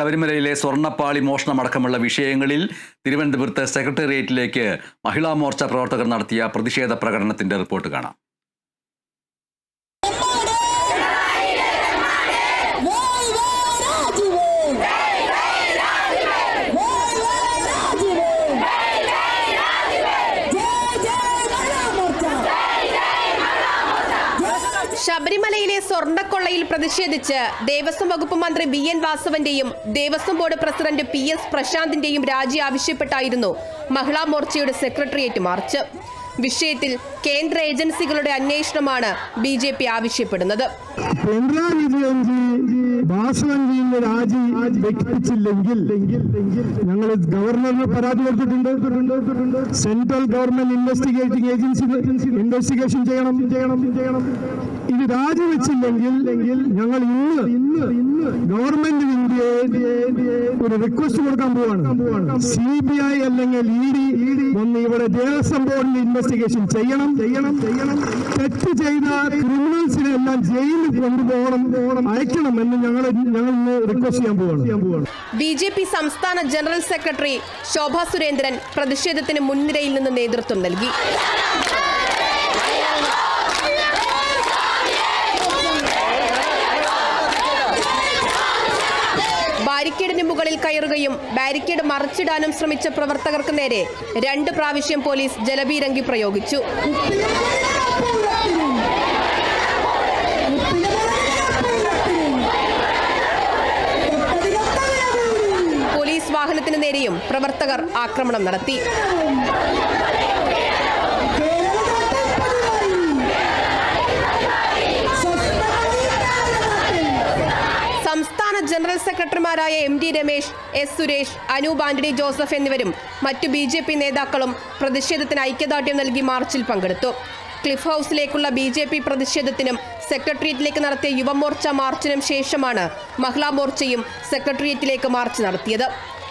ശബരിമലയിലെ സ്വർണപ്പാളി മോഷണമടക്കമുള്ള വിഷയങ്ങളിൽ തിരുവനന്തപുരത്ത് സെക്രട്ടേറിയറ്റിലേക്ക് മഹിളാ മോർച്ച പ്രവർത്തകർ നടത്തിയ പ്രതിഷേധ പ്രകടനത്തിന്റെ റിപ്പോർട്ട് കാണാം. ശബരിമലയിലെ സ്വർണക്കൊള്ളയിൽ പ്രതിഷേധിച്ച് ദേവസ്വം വകുപ്പ് മന്ത്രി V N വാസവന്റെയും Devaswom board president P S പ്രശാന്തിന്റെയും രാജി ആവശ്യപ്പെട്ടായിരുന്നു മഹിളാ മോർച്ചയുടെ സെക്രട്ടേറിയറ്റ് മാർച്ച്. വിഷയത്തിൽ കേന്ദ്ര ഏജൻസികളുടെ അന്വേഷണമാണ് ബി ആവശ്യപ്പെടുന്നത്. വാസവൻജിയുടെ രാജി വ്യക്തിച്ചില്ലെങ്കിൽ ഞങ്ങൾ ഗവർണറിന് പരാതി കൊടുത്തിട്ടുണ്ട്. Central government investigating agency investigation ചെയ്യണം. ചെയ്യണം ചെയ്യണം ഇത് രാജിവെച്ചില്ലെങ്കിൽ ഞങ്ങൾ ഇന്ന് ഇന്ന് ഇന്ന് ഗവൺമെന്റ് ഇന്ത്യയെ ഒരു റിക്വസ്റ്റ് കൊടുക്കാൻ പോവാണ്. സി ബി ഐ അല്ലെങ്കിൽ ഇ ഡി ഒന്ന് ഇവിടെ ദേവസ്വം ബോർഡിൽ ഇൻവെസ്റ്റിഗേഷൻ ചെയ്യണം. ചെയ്യണം ചെയ്യണം തെറ്റ് ചെയ്ത ക്രിമിനൽസിനെ എല്ലാം ജയിലിൽ കൊണ്ടുപോകണം അയക്കണം എന്ന് ഞങ്ങൾ ഞങ്ങൾ റിക്വസ്റ്റ് ചെയ്യാൻ പോവാണ്. ചെയ്യാൻ പോവാണ്. ബി ജെ പി സംസ്ഥാന ജനറൽ സെക്രട്ടറി ശോഭാ സുരേന്ദ്രൻ പ്രതിഷേധത്തിന് മുൻനിരയിൽ നിന്ന് നേതൃത്വം നൽകി. ബാരിക്കേഡിന് മുകളിൽ കയറുകയും ബാരിക്കേഡ് മറിച്ചിടാനും ശ്രമിച്ച പ്രവർത്തകർക്ക് നേരെ രണ്ട് പ്രാവശ്യം പോലീസ് ജലബീരങ്കി പ്രയോഗിച്ചു പോലീസ് വാഹനത്തിന് നേരെയും പ്രവർത്തകർ ആക്രമണം നടത്തി. ജനറൽ സെക്രട്ടറിമാരായ M D Ramesh S Suresh Anoop Antony Joseph എന്നിവരും മറ്റു ബി ജെ പി നേതാക്കളും പ്രതിഷേധത്തിന് ഐക്യദാർഢ്യം നൽകി മാർച്ചിൽ പങ്കെടുത്തു. ക്ലിഫ് ഹൗസിലേക്കുള്ള ബി ജെ പി പ്രതിഷേധത്തിനും സെക്രട്ടേറിയറ്റിലേക്ക് നടത്തിയ യുവമോർച്ച മാർച്ചിനും ശേഷമാണ് മഹിളാ മോർച്ചയും സെക്രട്ടേറിയറ്റിലേക്ക് മാർച്ച് നടത്തിയത്.